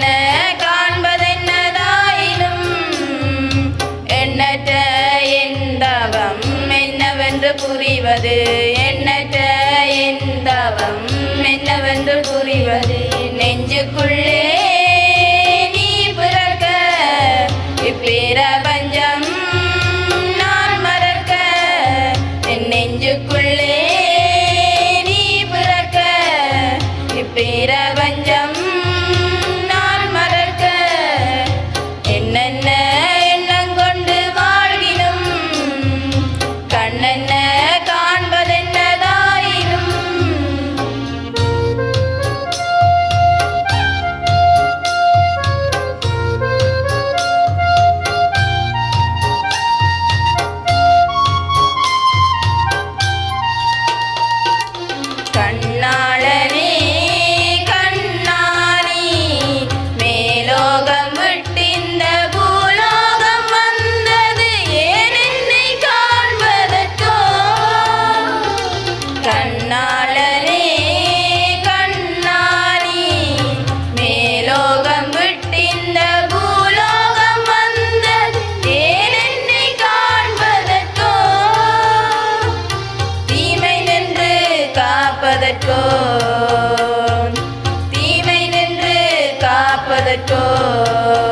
என்ன? காண்பதென்னதாயினும் எண்ணற்ற எந்தவம் என்னவென்று புரிவது? எண்ணற்ற எந்தவம் என்னவென்று புரிவது? நெஞ்சுக்குள்ளே நீ பிறக்க இப்பிற ছোট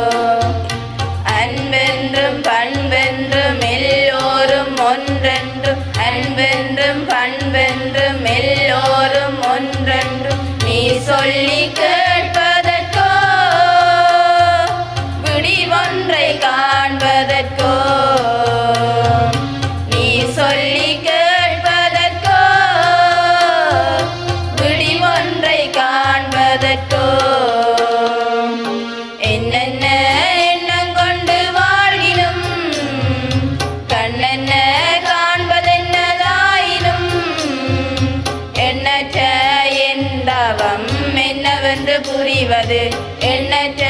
என்னவென்று புரிவது? எண்ணற்ற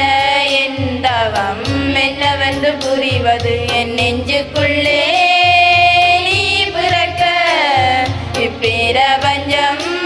எந்தவம் என்னவென்று புரிவது? என் நெஞ்சுக்குள்ளே நீ பிறக்க. இப்பிரபஞ்சம்